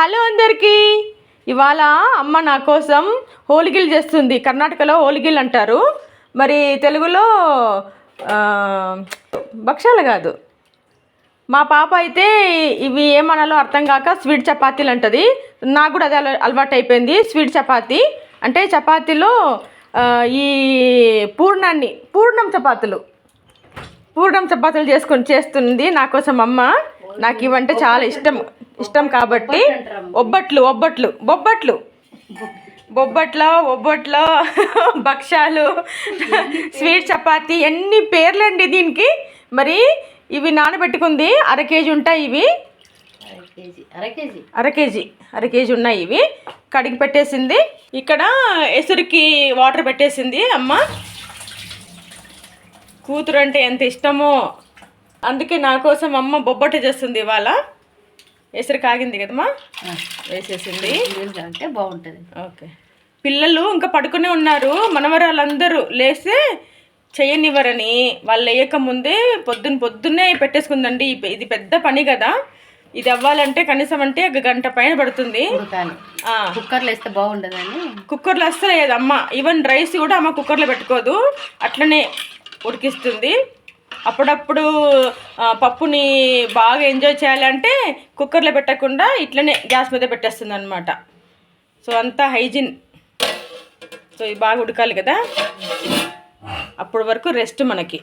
Hello అందరికీ. ఇవాళ అమ్మ నా కోసం హోలిగిల్ చేస్తుంది. కర్ణాటకలో హోలిగిల్ అంటారు. మరి తెలుగులో భక్షాలు కాదు. మా పాప అయితే ఇవి ఏమనాలో అర్థం కాక స్వీట్ చపాతీలు అంటది. నాకు కూడా అదే అల- అలవాటు అయిపోయింది స్వీట్ చపాతీ. అంటే చపాతీలో ఈ పూర్ణాన్ని పూర్ణం చపాతీలు. పూర్ణం చపాతీలు చేసుకొని చేస్తుంది నా కోసం అమ్మ. నాకు ఇవంటే చాలా ఇష్టం ఇష్టం కాబట్టి ఒబ్బట్లు ఒబ్బట్లు బొబ్బట్లు. బొబ్బట్లో ఒబ్బట్లో భక్షాలు స్వీట్ చపాతీ ఎన్ని పేర్లండి దీనికి. మరి ఇవి నానబెట్టుకుంది అర కేజీ ఉంటాయి ఇవి. అర కేజీ. అర కేజీ ఉన్నాయి ఇవి. కడిగి పెట్టేసింది. ఇక్కడ ఎసురికి వాటర్ పెట్టేసింది అమ్మ. కూతురు అంటే ఎంత ఇష్టమో. అందుకే నా కోసం అమ్మ బొబ్బట్టు చేస్తుంది ఇవాళ. ఎసురు కాగింది కదమ్మా? వేసేసింది. అంటే బాగుంటుంది. ఓకే. పిల్లలు ఇంకా పడుకునే ఉన్నారు. మనవరాళ్ళందరూ లేస్తే చేయనివ్వరని. వాళ్ళు వేయక ముందే పొద్దున్న పొద్దున్నే పెట్టేసుకుందండి. ఇది పెద్ద పని కదా. ఇది అవ్వాలంటే కనీసం అంటే ఒక గంట పైన పడుతుంది. కుక్కర్లో వేస్తే బాగుండదని. కుక్కర్లో అస్సలు లేదు అమ్మ. ఈవెన్ రైస్ కూడా అమ్మ కుక్కర్లో పెట్టుకోదు. అట్లనే ఉడికిస్తుంది. అప్పుడప్పుడు పప్పుని బాగా ఎంజాయ్ చేయాలంటే కుక్కర్లో పెట్టకుండా ఇట్లనే గ్యాస్ మీద పెట్టేస్తుంది అనమాట సో అంతా హైజీన్. సో ఇది బాగా ఉడకాలి కదా. అప్పటి వరకు రెస్ట్ మనకి.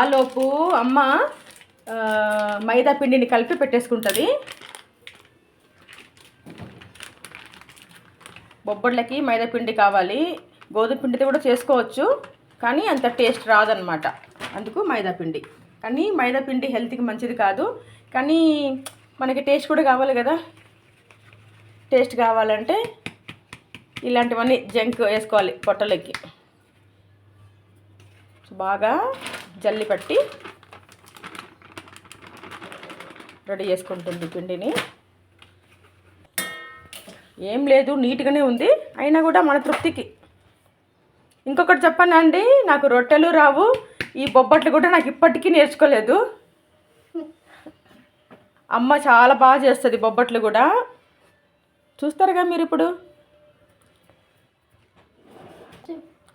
ఆలోపు అమ్మ మైదా పిండిని కలిపి పెట్టేసుకుంటుంది. బొబ్బట్లకి మైదా పిండి కావాలి. గోధుమ పిండితో కూడా చేసుకోవచ్చు కానీ అంత టేస్ట్ రాదనమాట అందుకు మైదా పిండి. కానీ మైదా పిండి హెల్త్కి మంచిది కాదు. కానీ మనకి టేస్ట్ కూడా కావాలి కదా. టేస్ట్ కావాలంటే ఇలాంటివన్నీ జంక్ వేసుకోవాలి పొట్టలకి. బాగా జల్లి పట్టి రెడీ చేసుకుంటుంది పిండిని. ఏం లేదు నీట్గానే ఉంది. అయినా కూడా మన తృప్తికి. ఇంకొకటి చెప్పానండి నాకు రొట్టెలు రావు ఈ బొబ్బట్లు కూడా నాకు ఇప్పటికీ నేర్చుకోలేదు. అమ్మ చాలా బాగా చేస్తుంది బొబ్బట్లు కూడా. చూస్తారుగా మీరు ఇప్పుడు?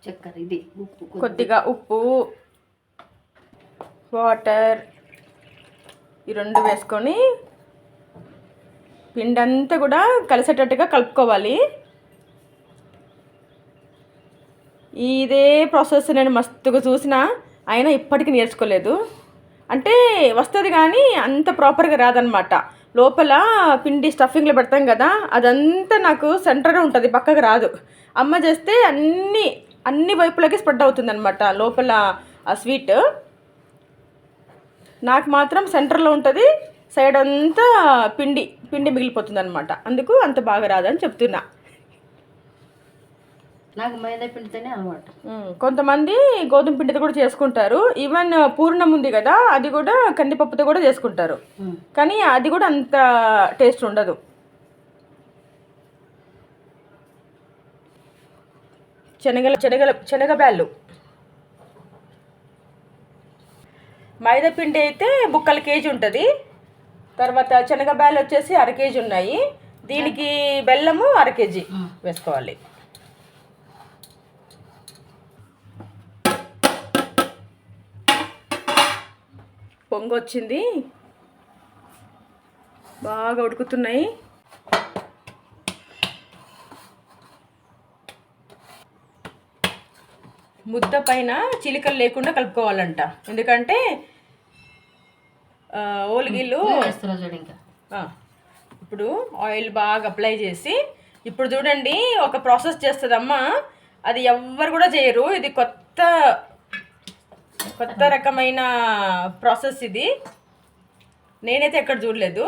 చక్కెర ఇది కొద్దిగా. ఉప్పు వాటర్ ఈ రెండు వేసుకొని పిండి అంతా కూడా కలిసేటట్టుగా కలుపుకోవాలి. ఇదే ప్రాసెస్ నేను మస్తుగా చూసిన అయినా ఇప్పటికీ నేర్చుకోలేదు. అంటే వస్తుంది కానీ అంత ప్రాపర్గా రాదనమాట లోపల పిండి స్టఫింగ్లో పెడతాం కదా అదంతా నాకు సెంటర్ ఉంటుంది పక్కకు రాదు. అమ్మ చేస్తే అన్ని అన్ని వైపులకి స్ప్రెడ్ అవుతుంది అనమాట లోపల ఆ స్వీట్. నాకు మాత్రం సెంటర్లో ఉంటుంది సైడ్ అంతా పిండి పిండి మిగిలిపోతుంది అనమాట అందుకు అంత బాగా రాదని చెప్తున్నా. నాకు మైదా పిండితోనే అలవాటు. కొంతమంది గోధుమ పిండితో కూడా చేసుకుంటారు. ఈవెన్ పూర్ణం ఉంది కదా అది కూడా కందిపప్పుతో కూడా చేసుకుంటారు. కానీ అది కూడా అంత టేస్ట్ ఉండదు. శనగల శనగల శనగ బ్యాళ్ళు మైదా పిండి అయితే బుక్కల కేజీ ఉంటుంది. తర్వాత శనగ బ్యాళ్ళు వచ్చేసి అర కేజీ ఉన్నాయి. దీనికి బెల్లము అర కేజీ వేసుకోవాలి. పొంగు వచ్చింది బాగా ఉడుకుతున్నాయి. ముద్ద పైన చిలికలు లేకుండా కలుపుకోవాలంట. ఎందుకంటే ఓలిగిళ్ళు ఆ, ఇప్పుడు ఆయిల్ బాగా అప్లై చేసి ఇప్పుడు చూడండి ఒక ప్రాసెస్ చేస్తుందమ్మా. అది ఎవ్వరు కూడా చేయరు. ఇది కొత్త కొత్త రకమైన ప్రాసెస్ ఇది. నేనైతే ఎక్కడ చూడలేదు.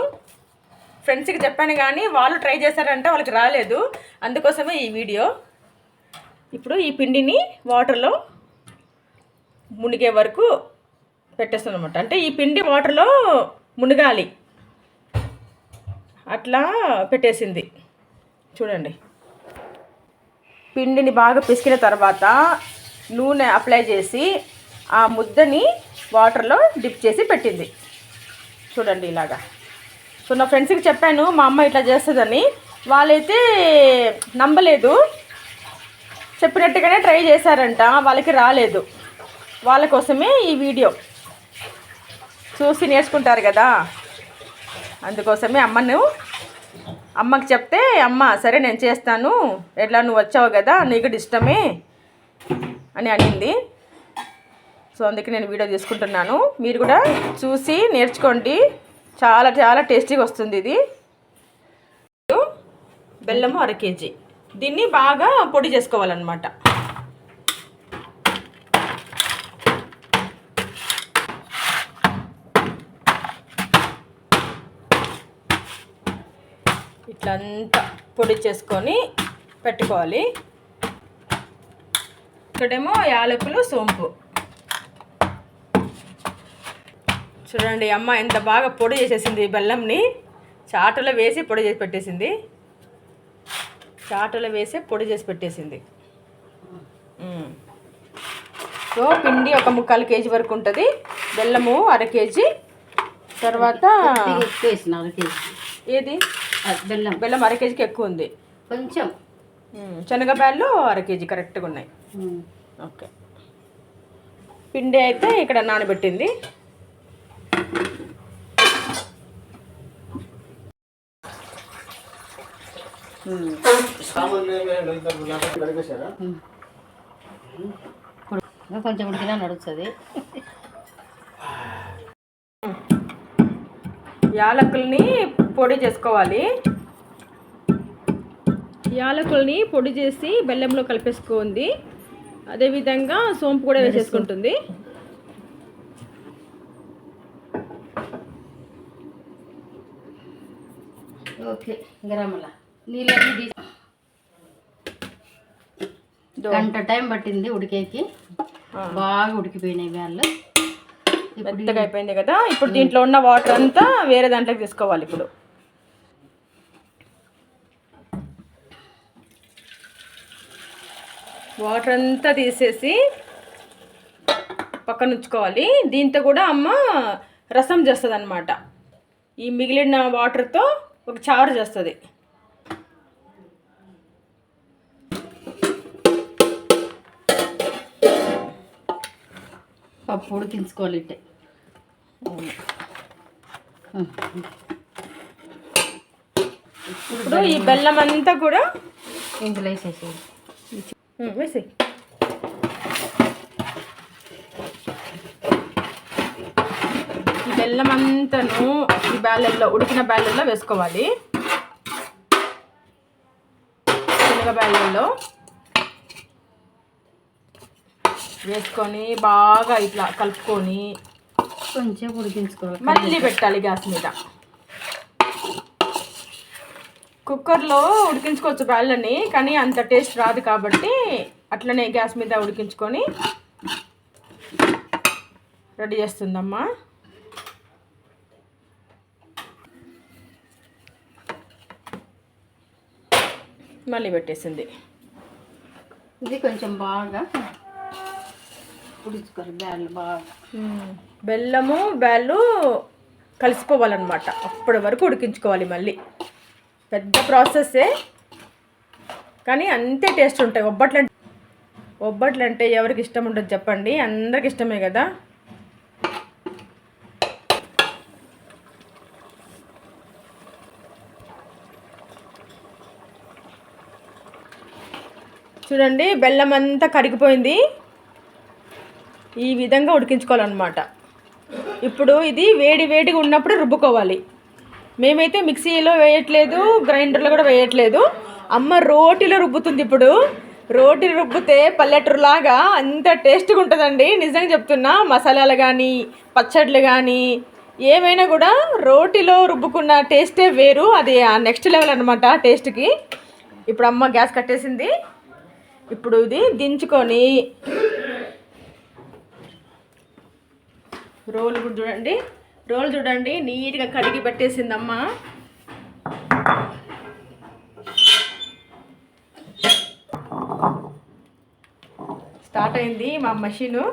ఫ్రెండ్స్కి చెప్పాను కానీ వాళ్ళు ట్రై చేశారంటే వాళ్ళకి రాలేదు. అందుకోసమే ఈ వీడియో. ఇప్పుడు ఈ పిండిని వాటర్లో మునిగే వరకు పెట్టేస్తాను అనమాట అంటే ఈ పిండి వాటర్లో మునగాలి. అట్లా పెట్టేసింది. చూడండి. పిండిని బాగా పిసికిన తర్వాత నూనె అప్లై చేసి ఆ ముద్దని వాటర్లో డిప్ చేసి పెట్టింది. చూడండి ఇలాగా. సో నా ఫ్రెండ్స్కి చెప్పాను మా అమ్మ ఇట్లా చేస్తుందని. వాళ్ళైతే నమ్మలేదు. చెప్పినట్టుగానే ట్రై చేశారంట వాళ్ళకి రాలేదు. వాళ్ళ కోసమే ఈ వీడియో. చూసి నేర్చుకుంటారు కదా. అందుకోసమే అమ్మను అమ్మకి చెప్తే అమ్మ సరే నేను చేస్తాను. ఎట్లా నువ్వు వచ్చావు కదా నీకు ఇష్టమే అని అనింది. సో అందుకే నేను వీడియో తీసుకుంటున్నాను. మీరు కూడా చూసి నేర్చుకోండి. చాలా చాలా టేస్టీగా వస్తుంది ఇది. బెల్లము అర కేజీ. దీన్ని బాగా పొడి చేసుకోవాలన్నమాట. ఇట్లంతా పొడి చేసుకొని పెట్టుకోవాలి. ఇక్కడేమో యాలకులు సోంపు. చూడండి అమ్మ ఎంత బాగా పొడి చేసేసింది బెల్లంని. చాటులో వేసి పొడి చేసి పెట్టేసింది. చాటులో వేసి పొడి చేసి పెట్టేసింది. సో పిండి ఒక ముక్కాలు కేజీ వరకు ఉంటుంది. బెల్లము అర కేజీ. తర్వాత ఏది? బెల్లం. బెల్లం అర కేజీకి ఎక్కువ ఉంది. కొంచెం. శనగబ్యాళ్ళు అర కేజీ కరెక్ట్గా ఉన్నాయి. ఓకే. పిండి అయితే ఇక్కడ నానబెట్టింది ఉమ్. ఇప్పుడు ఇంకా కొంచెం ఉడికినా నడుస్తుంది. యాలకుల్ని పొడి చేసుకోవాలి. యాలకుల్ని పొడి చేసి బెల్లంలో కలిపేసుకుంది అదేవిధంగా సోంపు కూడా వేసేసుకుంటుంది. ఓకే గరమల నీళ్ళని తీసి దో. గంట టైం పట్టింది ఉడికేకి. బాగా ఉడికిపోయినాయి ఇప్పుడు మెత్తగా అయిపోయింది కదా ఇప్పుడు దీంట్లో ఉన్న వాటర్ అంతా వేరే దాంట్లోకి తీసుకోవాలి ఇప్పుడు. వాటర్ అంతా తీసేసి పక్కన ఉంచుకోవాలి. దీంతో కూడా అమ్మ రసం చేస్తుంది అనమాట ఈ మిగిలిన వాటర్తో ఒక చారు చేస్తుంది. పప్పు ఉడికించుకోవాలి ఇట్టే. ఇప్పుడు ఈ బెల్లం అంతా కూడా ఇందులో వేసేసి ఉమ్, వేసేయ్. ఈ బెల్లం అంతాను ఈ బ్యాలెల్లో ఉడికిన బ్యాలెల్లో వేసుకోవాలి. శనగ బ్యాలెల్లో. వేసుకొని బాగా ఇట్లా కలుపుకొని కొంచెం ఉడికించుకోవాలి. మళ్ళీ పెట్టాలి గ్యాస్ మీద. కుక్కర్లో ఉడికించుకోవచ్చు బ్యాళ్ళని కానీ అంత టేస్ట్ రాదు కాబట్టి అట్లనే గ్యాస్ మీద ఉడికించుకొని రెడీ చేస్తుందమ్మా. మళ్ళీ పెట్టేసింది. ఇది కొంచెం బాగా ఉడిచుకోవాలి బ్యాళ్ళు బాగా. బెల్లము బ్యాళ్ళు కలిసిపోవాలన్నమాట. అప్పటి వరకు ఉడికించుకోవాలి మళ్ళీ. పెద్ద ప్రాసెస్సే. కానీ అంతే టేస్ట్ ఉంటాయి. ఒబ్బట్లు అంటే ఒబ్బట్లు అంటే ఎవరికి ఇష్టం ఉండదు చెప్పండి. అందరికి ఇష్టమే కదా. చూడండి బెల్లం అంతా కరిగిపోయింది. ఈ విధంగా ఉడికించుకోవాలన్నమాట. ఇప్పుడు ఇది వేడి వేడిగా ఉన్నప్పుడు రుబ్బుకోవాలి. మేమైతే మిక్సీలో వేయట్లేదు గ్రైండర్లో కూడా వేయట్లేదు. అమ్మ రోటిలో రుబ్బుతుంది ఇప్పుడు. రోటి రుబ్బితే పల్లెటూరులాగా అంత టేస్ట్గా ఉంటుందండి. నిజంగా చెప్తున్నా మసాలాలు కానీ పచ్చళ్ళు కానీ ఏమైనా కూడా రోటిలో రుబ్బుకున్న టేస్టే వేరు. అది నెక్స్ట్ లెవెల్ అనమాట టేస్ట్కి. ఇప్పుడు అమ్మ గ్యాస్ కట్టేసింది. ఇప్పుడు ఇది దించుకొని రోల్ కూడా చూడండి. రోల్ చూడండి. నీట్గా కడిగి పెట్టేసిందమ్మా. స్టార్ట్ అయింది మా మషీను.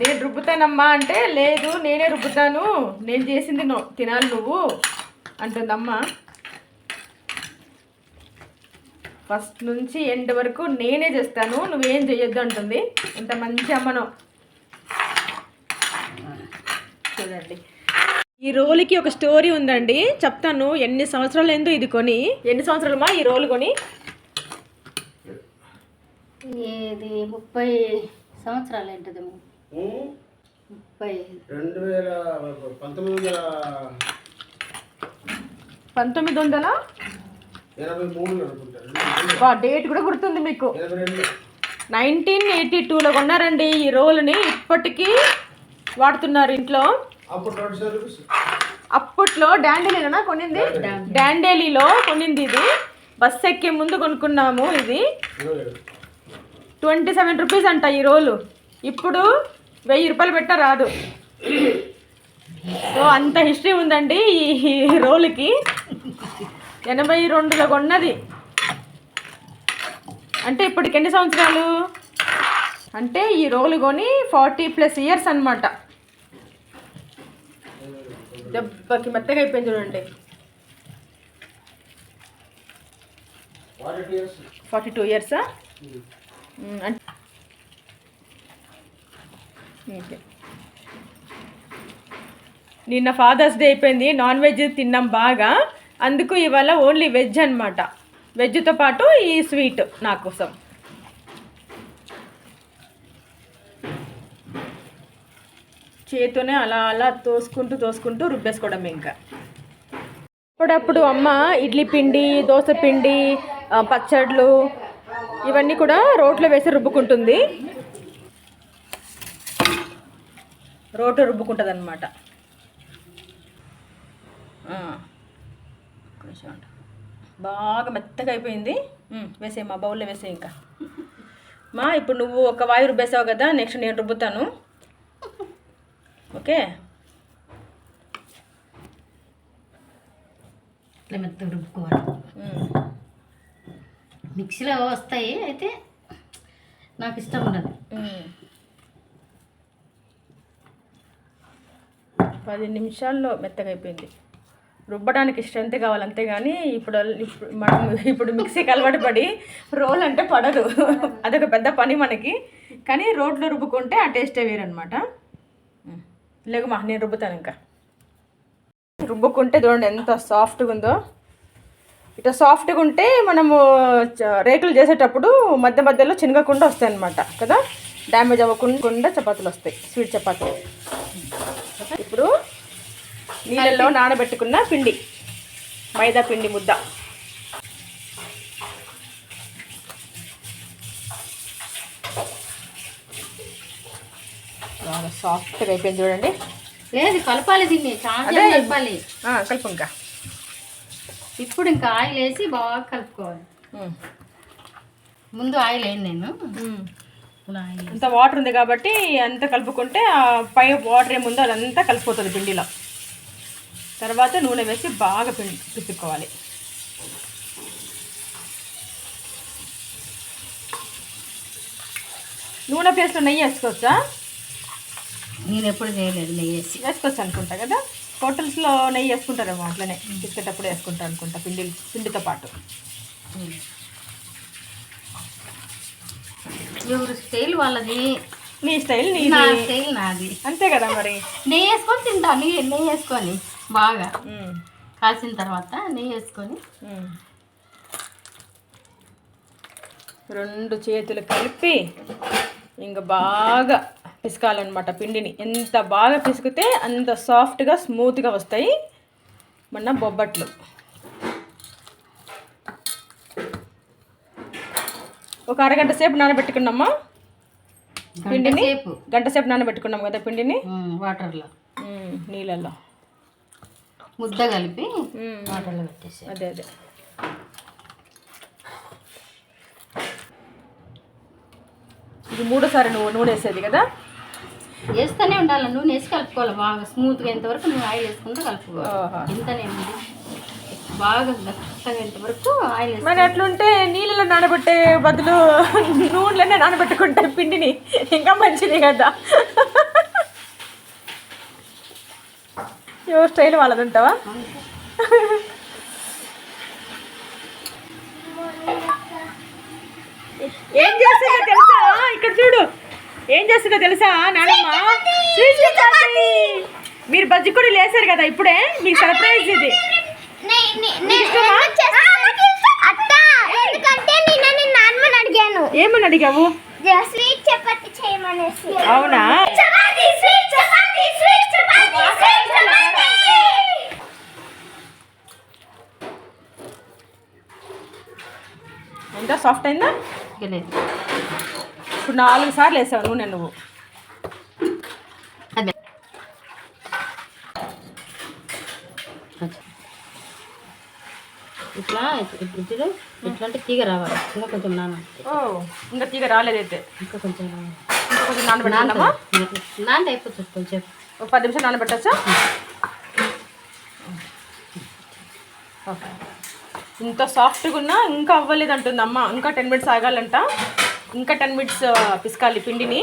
నేను రుబ్బుతానమ్మా అంటే లేదు నేనే రుబ్బుతాను. నేను చేసింది తినాలి నువ్వు అంటుందమ్మా. ఫస్ట్ నుంచి ఎండ్ వరకు నేనే చేస్తాను నువ్వేం చేయొద్దు అంటుంది. ఇంత మంచి అమ్మను. చూడండి. ఈ రోలుకి ఒక స్టోరీ ఉందండి. చెప్తాను ఎన్ని సంవత్సరాలు ఏందో ఇది కొని. ఎన్ని సంవత్సరాలమ్మా ఈ రోలు కొని? ఇది ముప్పై సంవత్సరాలు ఏంటది ముప్పై రెండు వేల పంతొమ్మిది వందల పంతొమ్మిది వందల? డేట్ కూడా గుర్తుంది మీకు. నైన్టీన్ ఎయిటీ టూలో కొన్నారండి ఈ రోలుని. ఇప్పటికీ వాడుతున్నారు ఇంట్లో. అప్పట్లో డాండేలీలోనా కొనింది డాండేలీలో కొనింది ఇది. బస్ ఎక్కే ముందు కొనుక్కున్నాము ఇది. ట్వంటీ సెవెన్ రూపీస్ అంట ఈ రోలు. ఇప్పుడు వెయ్యి రూపాయలు పెట్టా రాదు. సో అంత హిస్టరీ ఉందండి ఈ రోలుకి. ఎనభై రెండులో కొన్నది. అంటే ఇప్పటికి ఎన్ని సంవత్సరాలు? అంటే ఈ రోలు కొని ఫార్టీ ప్లస్ ఇయర్స్ అన్నమాట. దెబ్బకి మెత్తగా అయిపోయింది చూడండి. ఫార్టీ టూ ఇయర్సా అంటే నిన్న ఫాదర్స్ డే అయిపోయింది. నాన్ వెజ్ తిన్నాం బాగా. అందుకు ఇవాళ ఓన్లీ వెజ్ అనమాట వెజ్తో పాటు ఈ స్వీట్ నా కోసం. చేతితోనే అలా అలా తోసుకుంటూ తోసుకుంటూ రుబ్బేసుకోవడం ఇంకా. అప్పుడప్పుడు అమ్మ ఇడ్లీ పిండి దోశ పిండి పచ్చడ్లు పచ్చళ్ళు ఇవన్నీ కూడా రోట్లో వేసి రుబ్బుకుంటుంది. రోట్లో రుబ్బుకుంటుంది అనమాట బాగా మెత్తగా అయిపోయింది. వేసేయి మా బౌల్లో వేసే ఇంకా. మా ఇప్పుడు నువ్వు ఒక వాయు రుబ్బేసావు కదా నెక్స్ట్ నేను రుబ్బుతాను. ఓకే? ఇట్లా మెత్తగా రుబ్బుకోవాలి. మిక్సీలో వస్తాయి అయితే నాకు ఇష్టం ఉండదు. పది నిమిషాల్లో మెత్తగా అయిపోయింది. రుబ్బడానికి స్ట్రెంత్ కావాలి అంతేగాని ఇప్పుడు ఇప్పుడు మనం ఇప్పుడు మిక్సీకి అలవాటు పడి రోల్ అంటే పడదు. అదొక పెద్ద పని మనకి. కానీ రోట్లో రుబ్బుకుంటే ఆ టేస్టే వేరనమాట లేకుమా నేను రుబ్బుతాను ఇంకా. రుబ్బుకుంటే చూడండి ఎంత సాఫ్ట్గా ఉందో. ఇట్లా సాఫ్ట్గా ఉంటే మనము చ- రేకులు చేసేటప్పుడు మధ్య మధ్యలో చినగకుండా వస్తాయి అన్నమాట కదా? డ్యామేజ్ అవ్వకుండా చపాతీలు వస్తాయి స్వీట్ చపాతీలు. ఇప్పుడు నీళ్ళల్లో నానబెట్టుకున్న పిండి. మైదా పిండి ముద్ద. బాగా సాఫ్ట్గా అయిపోయింది చూడండి. లేదు కలపాలి దీన్ని. చాలా. కలపాలి. కలుపు ఇంకా. ఇప్పుడు ఇంకా ఆయిల్ వేసి బాగా కలుపుకోవాలి. ముందు ఆయిల్ వేయండి నేను. అంత వాటర్ ఉంది కాబట్టి అంత కలుపుకుంటే పై వాటర్ ఏముందో అదంతా కలిసిపోతుంది పిండిలో. తర్వాత నూనె వేసి బాగా పిండి పిసుక్కోవాలి నూనె ప్లేస్లో నెయ్యి వేసుకోవచ్చా? నేను ఎప్పుడు చేయలేదు నెయ్యి వేసి. వేసుకోవచ్చు అనుకుంటా కదా? హోటల్స్లో నెయ్యి వేసుకుంటారేమో అట్లనే. పిసికేటప్పుడు వేసుకుంటా అనుకుంటా పిండి పిండితో పాటు. ఎవరి స్టైల్ వాళ్ళది? నీ స్టైల్ నీ నా స్టైల్ నాది. అంతే కదా మరి. నెయ్యి వేసుకొని తింటా నెయ్యి నెయ్యి వేసుకొని. బాగా కాల్చిన తర్వాత నెయ్యి వేసుకొని. రెండు చేతులు కలిపి ఇంకా బాగా పిసకాలన్నమాట పిండిని. ఎంత బాగా పిసికితే అంత సాఫ్ట్గా స్మూత్గా వస్తాయి మన బొబ్బట్లు. ఒక అరగంట సేపు నానబెట్టుకున్నామా? పిండిని? గంట సేపు నానబెట్టుకున్నాం కదా పిండిని? వాటర్లో. నీళ్ళల్లో. ముద్ద కలిపి వాటర్లో పెట్టేసి అదే అదే. ఇది మూడోసారి నువ్వు నూనె వేసేది కదా? వేస్తూనే ఉండాలి. నూనె వేసి కలుపుకోవాలి. బాగా స్మూత్గా ఎంతవరకు నువ్వు ఆయిల్ వేసుకుంటూ కలుపుకోవాలి. ఇంతనే ఉంది. బాగా మెత్తగా ఎంతవరకు ఆయిల్ వేసి మరి అట్లుంటే నీళ్ళలో నానబెట్టే బదులు నూనెలోనే నానబెట్టుకుంటే పిండిని ఇంకా మంచిది కదా. ఎవరి స్టైల్ వాళ్ళదంటావా ఏం చేస్తుందో తెలుసా? ఇక్కడ చూడు. ఏం చేస్తుందో తెలుసా నానమ్మ? మీరు బజ్జి కూడా లేసారు కదా ఇప్పుడే? మీకు సర్ప్రైజ్ ఇది. ఏమని అడిగావు? అవునా? ఎంత సాఫ్ట్ అయిందా? లేదు. ఇప్పుడు నాలుగు సార్లు వేసావు నూనె నువ్వు. ఇట్లా ఇప్పుడు ఇట్లాంటి తీగ రావాలి. ఇంకా కొంచెం నాన ఓ ఇంకా తీగ రాలేదైతే. ఇంకా కొంచెం నాన ఇంకా కొంచెం నానబెట్టాలమ్మా నాన్న అయిపోతుంది కొంచెం. ఒక పది నిమిషాలు నానబెట్టచ్చా. ఇంత సాఫ్ట్గా ఉన్నా ఇంకా అవ్వలేదు అంటుంది అమ్మ. ఇంకా టెన్ మినిట్స్ ఆగాలంట. ఇంకా టెన్ మినిట్స్ పిసకాలి పిండిని.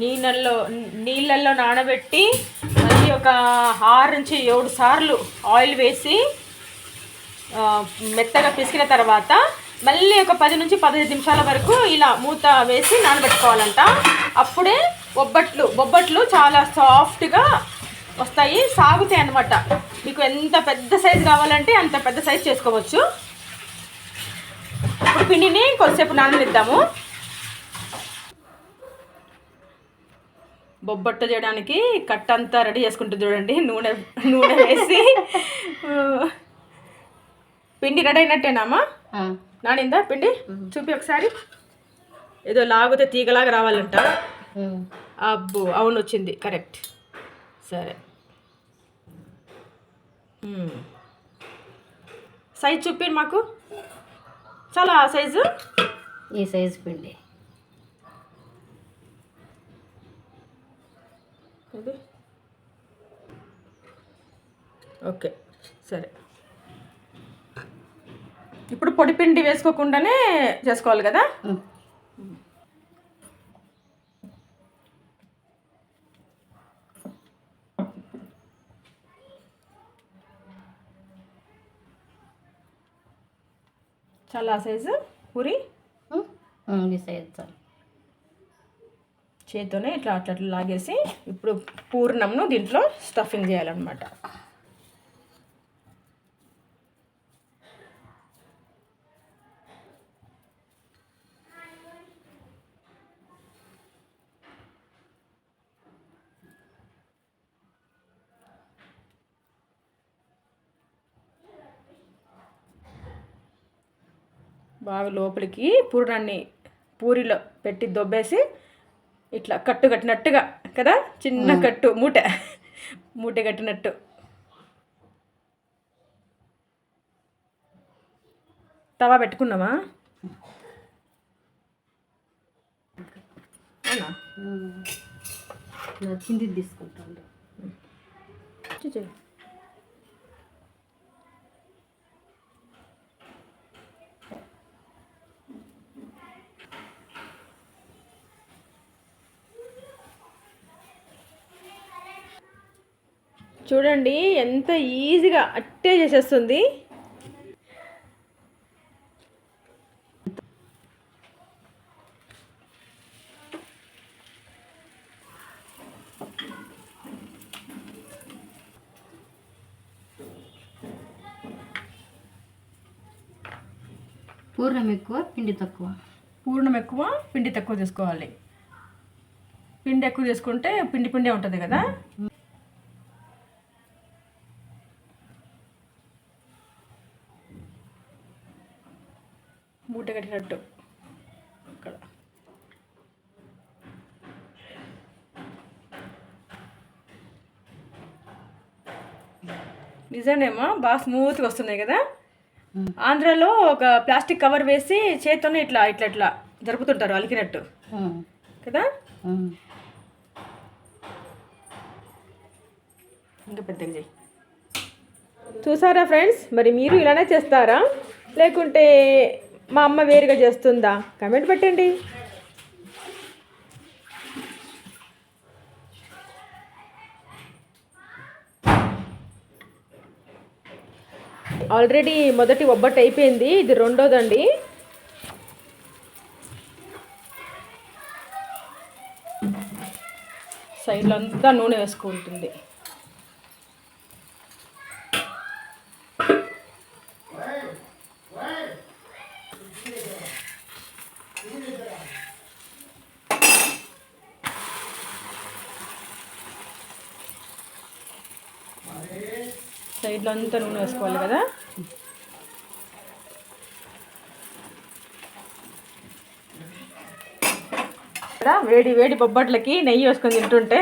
నీళ్ళల్లో నీళ్ళల్లో నానబెట్టి మళ్ళీ ఒక ఆరు నుంచి ఏడు సార్లు ఆయిల్ వేసి మెత్తగా పిసికిన తర్వాత మళ్ళీ ఒక పది నుంచి పదిహేను నిమిషాల వరకు ఇలా మూత వేసి నానబెట్టుకోవాలంట. అప్పుడే బొబ్బట్లు బొబ్బట్లు చాలా సాఫ్ట్గా వస్తాయి సాగుతాయి అన్నమాట. మీకు ఎంత పెద్ద సైజు కావాలంటే అంత పెద్ద సైజు చేసుకోవచ్చు. ఇప్పుడు పిండిని కొద్దిసేపు నాననిద్దాము. బొబ్బట్టు చేయడానికి కట్ అంతా రెడీ చేసుకుంటుంది చూడండి. నూనె నూనె వేసి పిండి రెడీ అయినట్టేనామా? ఆ, నానిందా పిండి? చూపి ఒకసారి. ఏదో లాగితే తీగలాగా రావాలంట. అబ్బో అవును వచ్చింది కరెక్ట్. సరే. సైజ్ చూపి మాకు? చాలా సైజు? ఈ సైజు పిండి. ఓకే. సరే. ఇప్పుడు పొడి పిండి వేసుకోకుండానే చేసుకోవాలి కదా. చాలా సైజు? పూరి? సైజు చాలు. చేతితోనే ఇట్లా అట్లా అట్లా లాగేసి ఇప్పుడు పూర్ణంను దీంట్లో స్టఫింగ్ చేయాలన్నమాట. బాగా లోపలికి పూర్ణాన్ని పూరిలో పెట్టి దొబ్బేసి ఇట్లా కట్టు కట్టినట్టుగా కదా? చిన్న కట్టు మూట. మూట కట్టినట్టు. తవా పెట్టుకున్నామా అవునా? కిందికి తీసుకుంటాను. చూడండి ఎంత ఈజీగా అట్టే చేసేస్తుంది. పూర్ణం ఎక్కువ పిండి తక్కువ? పూర్ణం ఎక్కువ పిండి తక్కువ తీసుకోవాలి. పిండి ఎక్కువ తీసుకుంటే పిండి పిండి ఉంటుంది కదా మూట కట్టినట్టు ఇక్కడ నిజమేమో బాగా స్మూత్గా వస్తున్నాయి కదా? ఆంధ్రాలో ఒక ప్లాస్టిక్ కవర్ వేసి చేత్తోనే ఇట్లా ఇట్లా ఇట్లా జరుపుతుంటారు అలికినట్టు. కదా. ఇంకా పెద్దగా చెయ్యి. చూసారా ఫ్రెండ్స్? మరి మీరు ఇలానే చేస్తారా? లేకుంటే మా అమ్మ వేరుగా చేస్తుందా? కమెంట్ పెట్టండి. ఆల్రెడీ మొదటి ఒబ్బట్టు అయిపోయింది. ఇది రెండోదండి. సైడ్లో అంతా నూనె వేసుకుంటుంది. సైడ్లో నూనె వేసుకోవాలి కదా? ఇక్కడ వేడి వేడి బొబ్బట్లకి నెయ్యి వేసుకొని తింటుంటే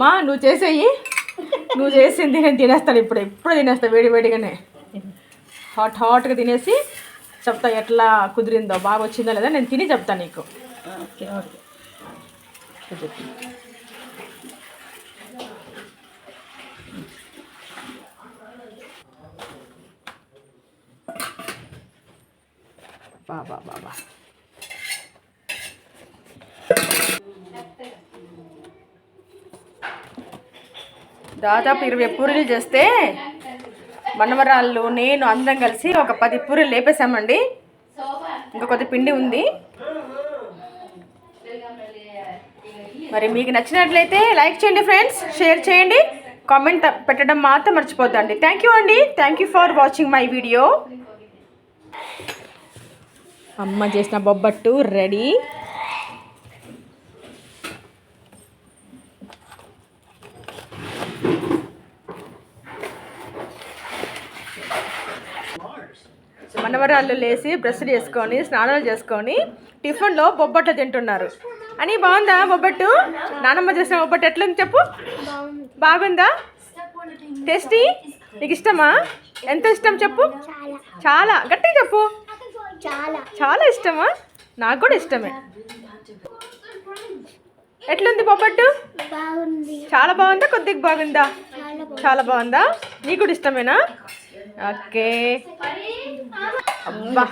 మా నువ్వు చేసేయి. నువ్వు చేసింది నేను తినేస్తాను ఇప్పుడు ఎప్పుడు తినేస్తా వేడి వేడిగానే. హాట్ హాట్గా తినేసి చెప్తా ఎట్లా కుదిరిందో బాగా వచ్చిందో లేదా నేను తిని చెప్తాను నీకు. Okay okay. బాబా బాబా దాదాపు ఇరవై పూరీలు చేస్తే మనవరాళ్ళు నేను అందరం కలిసి ఒక పది పూరీలు లేపేశామండి. ఇంకా కొద్ది పిండి ఉంది. మరి మీకు నచ్చినట్లయితే లైక్ చేయండి ఫ్రెండ్స్ షేర్ చేయండి. కామెంట్ పెట్టడం మాత్రం మర్చిపోద్దండి. థ్యాంక్ యూ అండి. Thank you for watching my video అమ్మ చేసిన బొబ్బట్టు రెడీ. మనవరాళ్ళు లేచి బ్రష్ చేసుకొని స్నానాలు చేసుకొని టిఫిన్లో బొబ్బట్లు తింటున్నారు. అని బాగుందా బొబ్బట్టు? నానమ్మ చేసిన బొబ్బట్టు ఎట్లుంది చెప్పు? బాగుందా? టేస్టీ? నీకు ఇష్టమా? ఎంత ఇష్టం చెప్పు? చాలా. చాలా. గట్టిగా చెప్పు. చాలా. చాలా ఇష్టమా? నాకు కూడా ఇష్టమే. ఎట్లుంది బొబ్బట్టు? బాగుంది. చాలా బాగుందా? కొద్దిగా బాగుందా? చాలా బాగుంది. నీకు కూడా ఇష్టమేనా? ఓకే. అబ్బా.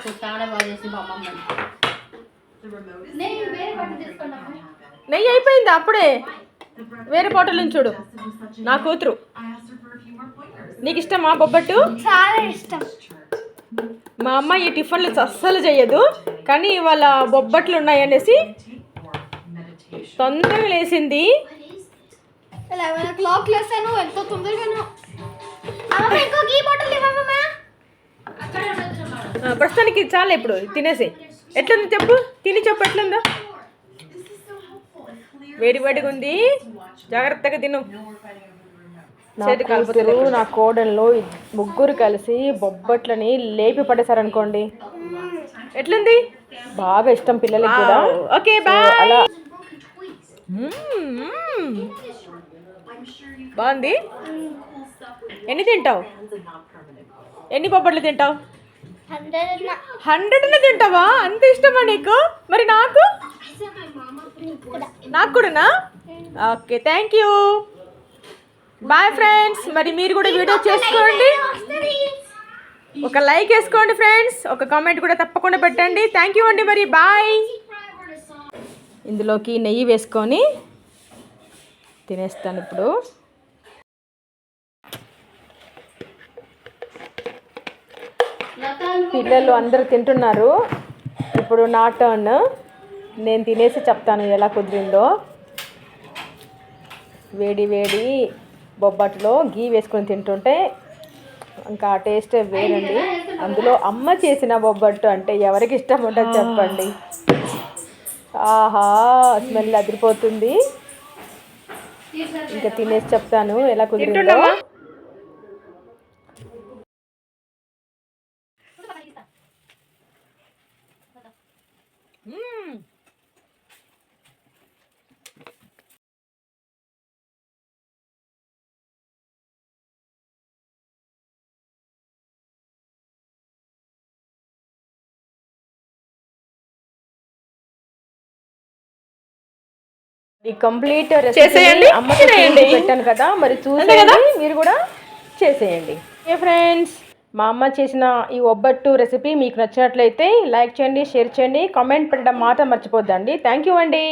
నెయ్యి అయిపోయిందా అప్పుడే. వేరే బాటిల్ నుంచి చూడు. నా కూతురు. నీకు ఇష్టమా బొబ్బట్టు? చాలా ఇష్టం. మా అమ్మ ఈ టిఫిన్లు అస్సలు చేయదు కానీ ఇవాళ బొబ్బట్లు ఉన్నాయనేసి తొందరగా లేచింది. లెవెన్ ఓ క్లాక్ లేసాను ఎంతో ప్రస్తుతానికి చాలా ఇప్పుడు తినేసి. ఎట్లుంది చెప్పు? తిని చెప్పు ఎట్లుందో. వేడి వేడిగా ఉంది. జాగ్రత్తగా తిను. చేతి కలుపుతారు నా కోడల్లో ముగ్గురు కలిసి బొబ్బట్లని లేపి పడేశారనుకోండి. ఎట్లుంది? బాగా ఇష్టం పిల్లలకి కూడా. ఓకే అలా మ్మ్. బాగుంది. ఎన్ని తింటావు? ఎన్ని బొబ్బట్లు తింటావు? హండ్రెడ్ తింటావా? అంత ఇష్టమా నీకు? మరి నాకు? నాకు కూడానా? Okay thank you bye friends మరి మీరు కూడా వీడియో చేసుకోండి. ఒక లైక్ వేసుకోండి ఫ్రెండ్స్ ఒక కామెంట్ కూడా తప్పకుండా పెట్టండి. థ్యాంక్ యూ అండి మరి. బాయ్ ఇందులోకి నెయ్యి వేసుకొని తినేస్తాను ఇప్పుడు. పిల్లలు అందరూ తింటున్నారు. ఇప్పుడు నా టర్న్ నేను తినేసి చెప్తాను ఎలా కుదిరిందో. వేడి వేడి. బొబ్బట్లో గీ వేసుకొని తింటుంటే ఇంకా టేస్ట్ వేరండి. అందులో అమ్మ చేసిన బొబ్బట్టు అంటే ఎవరికి ఇష్టం ఉంటుంది చెప్పండి. ఆహా స్మెల్ అదిరిపోతుంది. ఇంకా తినేసి చెప్తాను ఎలా కుదిరిందో. కంప్లీట్ చేసేయండి. అమ్మ పెట్టాను కదా. మరి చూసేయండి. మీరు కూడా చేసేయండి. ఏ ఫ్రెండ్స్. మా అమ్మ చేసిన ఈ ఒబ్బట్టు రెసిపీ మీకు నచ్చినట్లయితే లైక్ చేయండి షేర్ చేయండి కామెంట్ పెట్టడం మాత్రం మర్చిపోద్దండి. థ్యాంక్ యూ అండి.